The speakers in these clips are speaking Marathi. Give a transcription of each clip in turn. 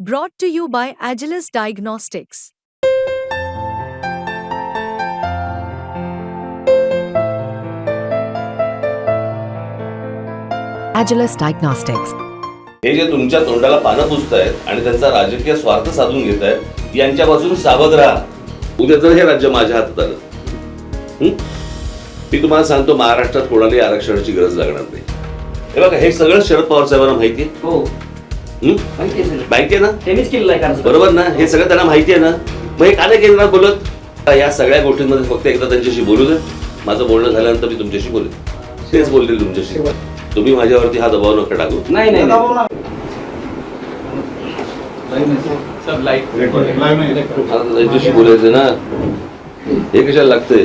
Brought to you by Agilus Diagnostics. Agilus Diagnostics. हे जे तुमच्या तोंडाला पानं पुसतायत आणि त्यांचा राजकीय स्वार्थ साधून घेत आहेत यांच्यापासून सावध राहा उद्या जर हे राज्य माझ्या हातात आलं हं? मी तुम्हाला सांगतो महाराष्ट्रात कोणालाही आरक्षणाची गरज लागणार नाही हे बघा हे सगळं शरद पवार साहेबांना माहिती आहे हं? माहिती आहे सगळं माहिती आहे ना? त्यांनीच केलेलं आहे कारण. बरोबर ना? हे सगळं त्यांना माहिती आहे ना? मग हे का नाही केंद्रात बोलत या सगळ्या गोष्टींमध्ये फक्त एकदा त्यांच्याशी बोलू दे. माझं बोलणं झाल्यानंतर मी तुमच्याशी बोलेन. तेच बोलतील तुमच्याशी. तुम्ही माझ्यावरती हा दबाव नका टाकू. नाही नाही त्यांच्याशी बोलायचं ना? हे कशाला लागतंय?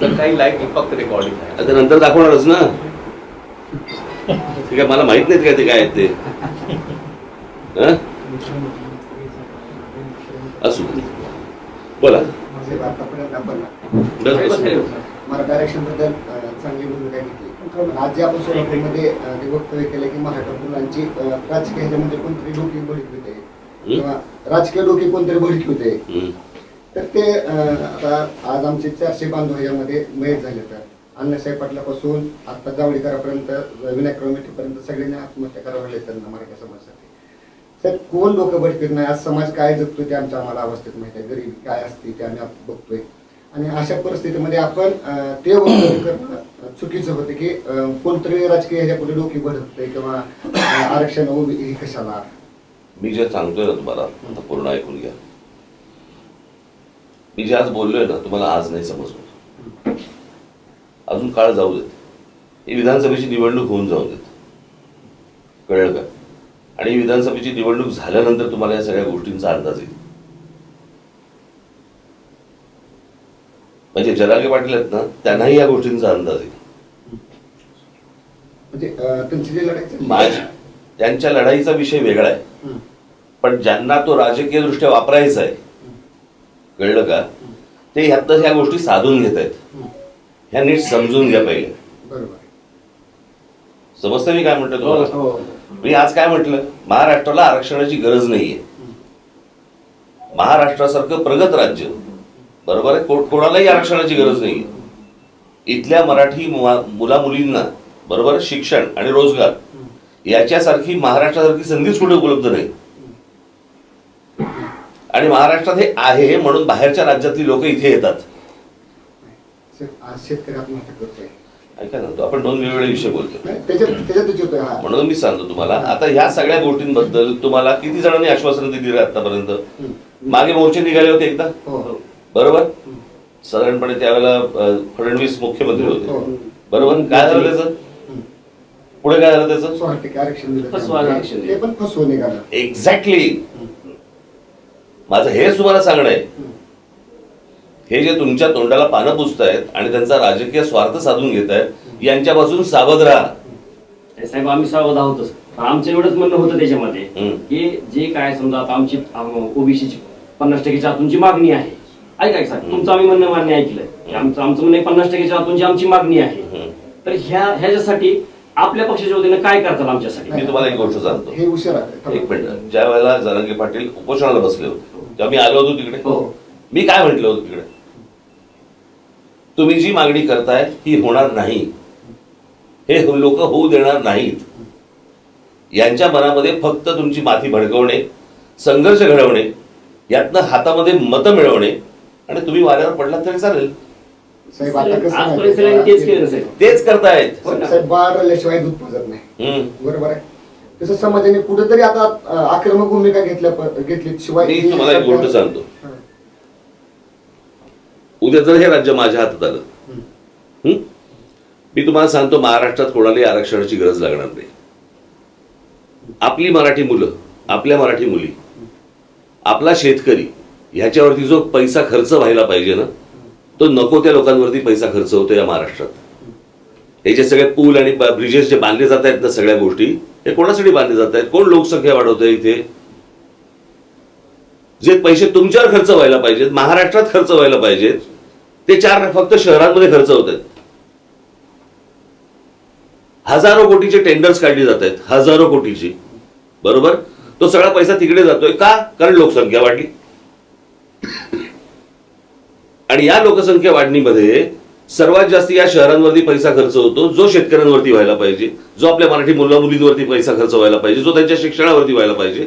सर काही लाईव्ह फक्त रेकॉर्डिंग आहे. आता नंतर दाखवणारच ना? ते काय मला माहीत नाहीत काय ते काय आहेत ते? हं? असू. बोला. आरक्षणबद्दल चांगली भूमिका घेतली आज जे आपण सोलापूरमध्ये वक्तव्य केलं की मराठा मुलांची राजकीय ह्याच्यामध्ये कोणतरी डोकी भडकविते किंवा राजकीय डोकी कोणतरी भडकविते. तर ते आता आज आमचे चारशे बांधव ह्याच्यामध्ये मयत झाले तर अण्णासाहेब पाटलापासून आता जावळीकरापर्यंत विनायक पर्यंत सगळ्यांनी आत्महत्या करावं लागले त्यांना मराठा समाजासाठी. तर कोण लोक भटकत नाही? आज समाज काय जगतो ते आमच्या आम्हाला अवस्थेत माहिती आहे. गरिबी काय असते ते आम्ही बघतोय. आणि अशा परिस्थितीमध्ये आपण ते वक्तव्य करणं चुकीचं होतं की कोणतरी राजकीय ह्याच्या पुढे डोकी भडकतंय किंवा आरक्षण उभी ही कशाला? मी जे सांगतोय ना तुम्हाला आता पूर्ण ऐकून घ्या. मी जे आज बोललोय ना तुम्हाला आज नाही समजलं अजून काळ जाऊ देत. ही विधानसभेची निवडणूक होऊन जाऊ देत. कळलं का? आणि विधानसभेची निवडणूक झाल्यानंतर तुम्हाला या सगळ्या गोष्टींचा अंदाज येईल. म्हणजे जरागे पाटील आहेत ना त्यांनाही या गोष्टींचा अंदाज येईल. म्हणजे माझी त्यांच्या लढाईचा विषय वेगळा आहे. पण ज्यांना तो राजकीय दृष्ट्या वापरायचा आहे कळलं का? ते ह्यातनं ह्या गोष्टी साधून घेत आहेत. ह्या नीट समजून घ्या पहिले. बरोबर. समजतं मी काय म्हणतो तुम्हाला? हो मी आज काय म्हटलं? महाराष्ट्राला आरक्षणाची गरज नाहीये. महाराष्ट्रासारखं प्रगत राज्य. बरोबर आहे? को- कोणालाही आरक्षणाची गरज नाहीये. इथल्या मराठी मुला मुलींना बरोबर शिक्षण आणि रोजगार याच्यासारखी महाराष्ट्रासारखी संधीच कुठे उपलब्ध नाही. आणि महाराष्ट्रात हे आहे म्हणून बाहेरच्या राज्यातली लोक इथे येतात. आज शेतकरी आत्महत्या करतोय. ऐका ना तो आपण दोन वेगवेगळे विषय बोलतो हा. म्हणून मी सांगतो तुम्हाला आता ह्या सगळ्या गोष्टींबद्दल तुम्हाला किती जणांनी आश्वासन दिली आतापर्यंत हं. मागे मोर्चे निघाले होते एकदा? हो. हो बरोबर साधारणपणे त्यावेळेला फडणवीस मुख्यमंत्री हो. होते बरोबर? काय झालं त्याचं? हं. पुढे काय झालं त्याचं? एक्झॅक्टली माझं हेच तुम्हाला सांगणं आहे. हे जे तुमच्या तोंडाला पानं पुसतायत आणि त्यांचा राजकीय स्वार्थ साधून घेत आहेत यांच्यापासून सावध राहा. साहेब आम्ही सावध आहोतच आमचं एवढंच म्हणणं होतं त्याच्यामध्ये. की जे काय समजा आता आमची ओबीसीची पन्नास टक्केच्या आतूनची मागणी आहे. ऐका ऐका साहेब तुमचं आम्ही म्हणणं मान्य ऐकलंय. की आमचं आमचं म्हणणं पन्नास टक्केच्या आतूनची आमची मागणी आहे. तर ह्या ह्याच्यासाठी आपल्या पक्षाच्या वतीनं काय करतात आमच्यासाठी? मी तुम्हाला एक गोष्ट सांगतो. हे. एक मिनिट. ज्या वेळेला जरांगे पाटील उपोषणाला बसले होते तेव्हा मी आलो होतो तिकडे. हो. मी काय म्हटलं होतं तिकडे? तुम्ही जी मागणी करताय ही होणार नाही. हे लोक होऊ देणार नाहीत. यांच्या मनामध्ये फक्त तुमची माती भडकवणे संघर्ष घडवणे यातनं हातामध्ये मतं मिळवणे आणि तुम्ही वाऱ्यावर पडलात तरी चालेल. तेच करतायत. हो दूध पाजत नाही. बरोबर आहे. तसं समाजाने कुठेतरी आता आक्रमक भूमिका घेतल्या घेतली शिवाय मी तुम्हाला एक गोष्ट सांगतो. उद्या जर हे राज्य माझ्या हातात आलं? मी तुम्हाला सांगतो महाराष्ट्रात कोणालाही आरक्षणाची गरज लागणार नाही. आपली मराठी मुलं आपल्या मराठी मुली आपला शेतकरी ह्याच्यावरती जो पैसा खर्च व्हायला पाहिजे ना तो नको त्या लोकांवरती पैसा खर्च होतो या महाराष्ट्रात. हे जे सगळे पूल आणि ब्रिजेस जे बांधले जात आहेत ना सगळ्या गोष्टी हे कोणासाठी बांधले जात आहेत कोण लोकसंख्या वाढवत आहे इथे? जे पैसे तुमच्यावर खर्च व्हायला पाहिजेत महाराष्ट्रात खर्च व्हायला पाहिजेत ते चार फक्त शहरांमध्ये खर्च होत आहेत. हजारो कोटीचे टेंडर्स काढली जात आहेत हजारो कोटीची. बरोबर? तो सगळा पैसा तिकडे जातोय. का? कारण लोकसंख्या वाढली. आणि या लोकसंख्या वाढणीमध्ये सर्वात जास्त या शहरांवरती पैसा खर्च होतो जो शेतकऱ्यांवरती व्हायला पाहिजे जो आपल्या मराठी मुला मुलींवरती पैसा खर्च व्हायला पाहिजे जो त्यांच्या शिक्षणावरती व्हायला पाहिजे.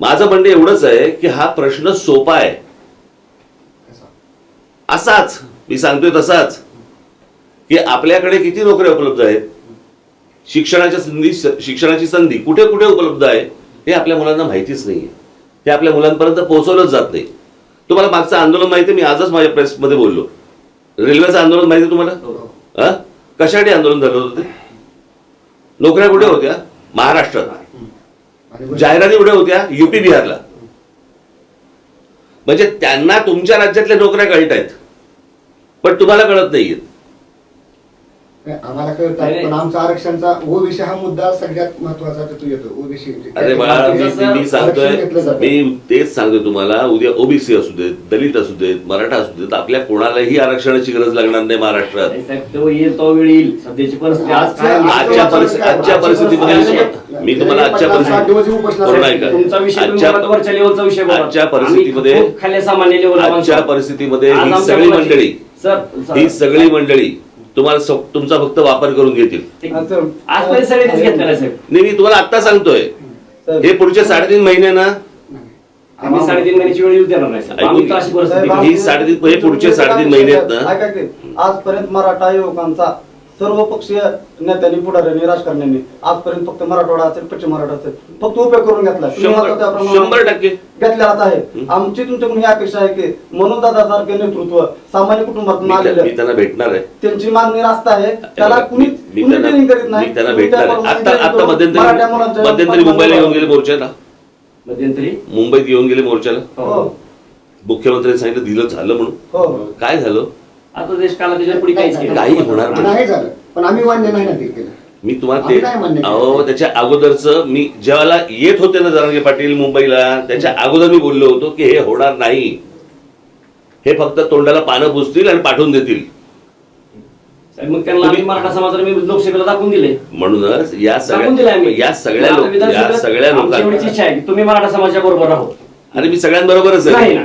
माझं म्हणणं एवढंच आहे की हा प्रश्न सोपा आहे. असाच. मी सांगतोय तसाच. की आपल्याकडे किती नोकऱ्या उपलब्ध आहेत? शिक्षणाच्या संधी शिक्षणाची संधी कुठे कुठे उपलब्ध आहे? हे आपल्या मुलांना माहितीच नाहीये. हे आपल्या मुलांपर्यंत पोहोचवलंच जात नाही. तुम्हाला मागचं आंदोलन माहिती आहे? मी आजच माझ्या प्रेसमध्ये बोललो. रेल्वेचं आंदोलन माहिती आहे तुम्हाला? हा? कशासाठी आंदोलन झालं होतं ते? नोकऱ्या कुठे होत्या? महाराष्ट्रात. जाहिराती कुठे होत्या? युपी बिहारला. म्हणजे त्यांना तुमच्या राज्यातल्या नोकऱ्या कळत आहेत. पण तुम्हाला कळत नाहीये. आम्हाला कळतात पण आमचा आरक्षणचा ओबीसी हा मुद्दा सगळ्यात महत्त्वाचा तिथून येतो ओबीसी अरे बाळा मी मी सांगतोय मी तेच सांगतोय तुम्हाला उद्या ओबीसी असू देत दलित असू देत मराठा असू देत आपल्या कोणालाही आरक्षणाची गरज लागणार नाही महाराष्ट्रात. तो येईल तो वेळ येईल. सध्याची परिस्थिती आजच्या परिस्थितीमध्ये मी तुम्हाला आजच्या तुम्ही आजच्या-. आजच्या परिस्थितीमध्ये आजच्या. परिस्थितीमध्ये ही सगळी मंडळी ही सगळी मंडळी तुम्हाला तुमचा फक्त वापर करून घेतील. नाही मी तुम्हाला आता सांगतोय. हे पुढचे साडेतीन महिने ना साडेतीन महिन्याची वेळ येऊ देणार नाही ही. साडेतीन हे पुढचे साडेतीन महिने आहेत ना आजपर्यंत मराठा युवकांचा सर्व पक्षीय नेत्यांनी पुढाऱ्यांनी राजकारण्यांनी आजपर्यंत फक्त मराठवाडा असेल पश्चिम मराठा असेल फक्त उपयोग करून घेतला. शंभर- टक्के. घेतलेलाच आहे. आमची तुमच्याकडून ही अपेक्षा आहे की म्हणून दादासारखे नेतृत्व सामान्य कुटुंबातून आलेले त्यांना भेटणार आहे. त्यांची मागणी रास्त आहे. त्याला मी- कुणी मी कुणी त्यांना ट्रेनिंग करीत नाही. मी त्यांना भेटणार आता आता मध्यंतरी मुंबईला येऊन गेले मोर्चाला. मध्यंतरी? मुंबईत येऊन गेले मोर्चाला. हो. मुख्यमंत्र्यांनी सांगितलं दिलं झालं म्हणून. हो. काय झालं? आता देश काला त्याच्या पुढे काहीच केलं काही होणार नाही. नाही झालं. पण आम्ही मान्य नाही ना ते केलं. मी तुम्हाला आम्ही काय मान्य ते केलं? अहो त्याच्या अगोदरच मी ज्यावेळेला येत होते ना जरांगे पाटील मुंबईला त्याच्या अगोदर मी बोललो होतो की हे होणार नाही. हे फक्त तोंडाला पानं पुसतील आणि पाठवून देतील. साहेब, मग त्यांना आम्ही मराठा समाजाला मी लोकसभेला दाखवून दिले. म्हणूनच या दाखवून दिले सगळ्या आम्ही. या सगळ्या आता लोक या विधानसभेत सगळ्या आमची एवढीच लोकांना इच्छा आहे की तुम्ही मराठा समाजाच्या बरोबर राहो आणि मी सगळ्यांबरोबरच नाही आहे ना.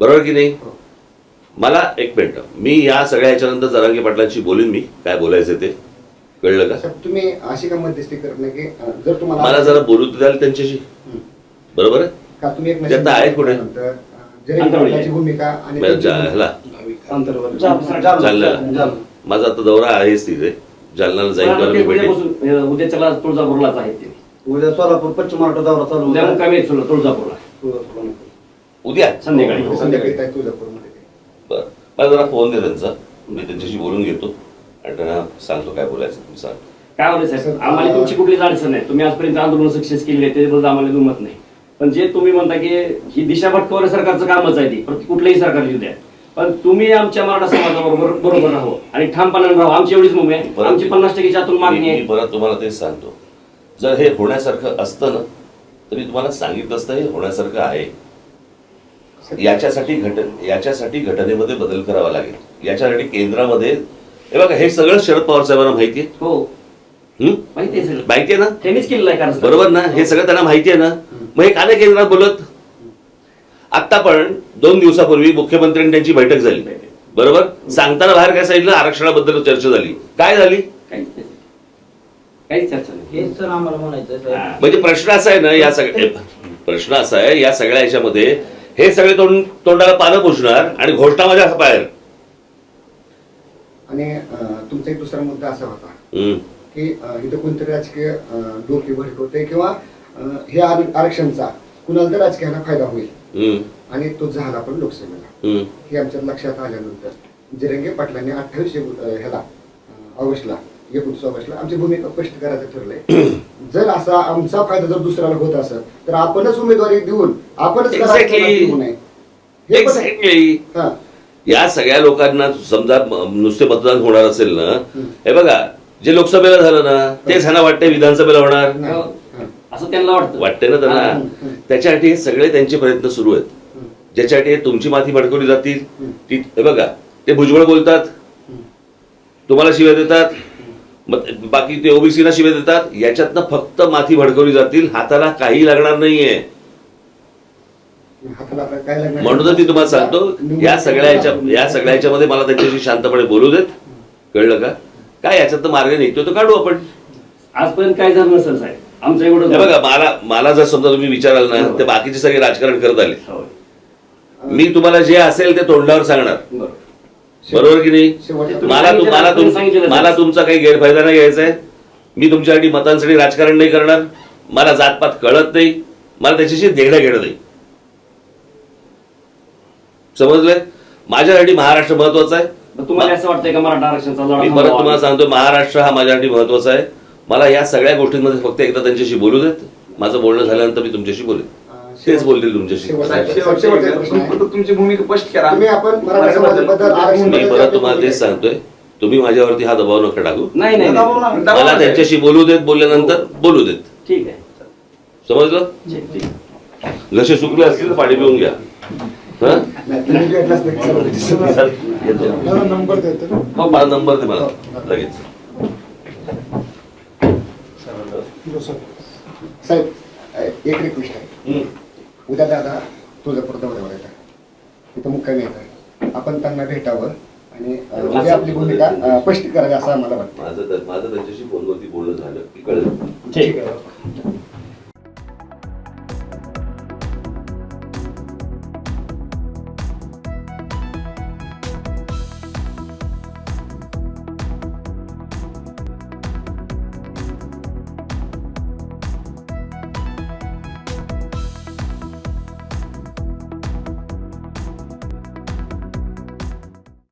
बरोबर की नाही? मला एक मिनिट. मी या सगळ्या ह्याच्यानंतर जरांगे पाटलांशी बोलीन मी. काय बोलायचं ते? कळलं का? तुम्ही अशी का मध्यस्थी करत नाही की जर तुम्हाला मला जरा बोलू द्याल त्यांच्याशी. बरोबर आहे? का तुम्ही एक ते आता आहेत कुठे? भूमिका. जालना. माझा आता दौरा आहेच तिथे. मी ते भेटेन. उद्यापासून उद्याच्याला तुळजापूरलाच आहेत ते. उद्या सोलापूर पश्चिम महाराष्ट्र दौरा चालू उद्या. मुक्कामी तुळजापूरला. उद्या संध्याकाळी. संध्याकाळी काय तुळजापूरमध्ये. बरं. मला जरा फोन दे त्यांचा. मी त्यांच्याशी बोलून घेतो. आणि त्यांना सांगतो काय बोलायचं तुम्ही सांग काय होतं साहेब आम्हाला तुमची कुठलीच अडचण नाही. तुम्ही आजपर्यंत आंदोलन सक्सेस केली आहे त्याच्याबद्दल आम्हाला दुमत नाही. पण जे तुम्ही म्हणता की ही दिशा भटकवण्या सरकारचं कामच आहे ती प्रति कुठलंही सरकार येऊ द्या. पण तुम्ही आमच्या मराठा समाजाबरोबर बरोबर राहो. आणि ठामपणाने राहो. आमची एवढीच मुंबई आहे. आमची पन्नास टक्केच्या आतून मागणी आहे. परत तुम्हाला तेच सांगतो. जर हे होण्यासारखं असतं ना तर मी तुम्हाला सांगितलं असतं हे होण्यासारखं आहे. याच्यासाठी घट याच्यासाठी घटनेमध्ये बदल करावा लागेल. याच्यासाठी केंद्रामध्ये हे बघा हे सगळं शरद पवार साहेबांना माहिती आहे. हो? माहिती आहे सगळं. माहिती आहे ना? त्यांनीच केलेलं आहे कारण. बरोबर ना? हे सगळं त्यांना माहिती आहे ना? मग हे का नाही केंद्रात बोलत? आता पण दोन दिवसापूर्वी मुख्यमंत्र्यांनी त्यांची बैठक झाली. बरोबर? सांगताना बाहेर काय सांगितलं? आरक्षणाबद्दल चर्चा झाली. काय झाली? काहीच नाही. काहीच चर्चा नाही. हेच तर आम्हाला म्हणायचं आहे, साहेब. म्हणजे प्रश्न असा आहे ना या सगळ्या प्रश्न असा आहे या सगळ्या ह्याच्यामध्ये हे सगळे तोंड तोंडाला पानं पुसणार आणि घोषणा माझ्या बाहेर आणि तुमचा एक दुसरा मुद्दा असा होता. की इथं कोणतरी राजकीय डोके भडकवते किंवा हे आर- आरक्षणचा कुणाला तर राजकीयाला फायदा होईल. आणि तो झाला पण लोकसभेला. हे आमच्या लक्षात आल्यानंतर जिरंगे पाटलांनी अठ्ठावीस ह्याला ऑगस्टला एकोणीस ऑगस्टला आमची भूमिका स्पष्ट करायचं ठरलंय जर असा आमचा फायदा जर दुसऱ्याला होत असेल तर आपणच उमेदवारी देऊन आपणच हे. हा. या सगळ्या लोकांना समजा नुसते मतदान होणार असेल ना. हे बघा जे लोकसभेला झालं ना तेच ह्यांना वाटते विधानसभेला होणार. असं त्यांना वाटतं वाटते ना त्यांना. त्याच्यासाठी हे सगळे त्यांचे प्रयत्न सुरू आहेत. ज्याच्यासाठी तुमची माती भडकवली जातील. ती हे बघा ते भुजबळ बोलतात तुम्हाला शिव्या देतात मग बाकी ते ओबीसीला शिव्या देतात. याच्यातनं फक्त माती भडकवली जातील. हाताला काही लागणार नाहीये? म्हणून तर ती तुम्हाला सांगतो या सगळ्या याच्या या सगळ्या याच्यामध्ये मला त्यांच्याशी शांतपणे बोलू देत. कळलं का? काय याच्यात मार्ग निघतो तो काढू आपण. आजपर्यंत काय झालं नसेल साहेब? आमचं एवढं बघा मला मला जर समजा तुम्ही विचाराल ना ते बाकीचे सगळे राजकारण करत आले. मी तुम्हाला जे असेल ते तोंडावर सांगणार. बरोबर. की नाही? मला मला मला तुमचा काही गैरफायदा नाही घ्यायचा आहे. मी तुमच्यासाठी मतांसाठी राजकारण नाही करणार. मला जातपात कळत नाही. मला त्याच्याशी देणं घेणं नाही. समजलंय? माझ्यासाठी महाराष्ट्र महत्त्वाचा आहे. तुम्हाला असं वाटतंय का मराठा आरक्षणाचा मी परत? तुम्हाला सांगतो महाराष्ट्र हा माझ्यासाठी महत्त्वाचा आहे. मला या सगळ्या गोष्टींमध्ये फक्त एकदा त्यांच्याशी बोलू देत. माझं बोलणं झाल्यानंतर मी तुमच्याशी बोलेन. तेच बोलतील तुमच्याशी. साहेब, शेवटचा प्रश्न आहे. तुमची भूमिका स्पष्ट करा. तुम्ही आपण मराठा समाजाबद्दल आरक्षण मी परत तुम्हाला तेच सांगतोय. तुम्ही माझ्यावरती हा दबाव नका टाकू. नाही नाही, दबाव नाही. नाही. मला त्यांच्याशी बोलू देत बोलल्यानंतर बोलू देत. ठीक आहे. समजलं? ठीक ठीक जसे सुकले असतील तर पाणी पिऊन घ्या. हं? नाही, तुम्ही भेटलाच नाही सर्व. चल, येतो. मला नंबर देतो हो मला नंबर दे मला. लगेच. साहेब अं, एक रिक्वेस्ट आहे. हं. उद्या दादा तुळजापूर दौऱ्यावर येतात तिथं मुक्कामी येतात आपण त्यांना भेटावं आणि उद्या आपली भूमिका स्पष्ट करावी असं आम्हाला वाटतं. माझं माझं त्यांच्याशी फोनवरती बोलणं झालं की कळलं. ठीक आहे.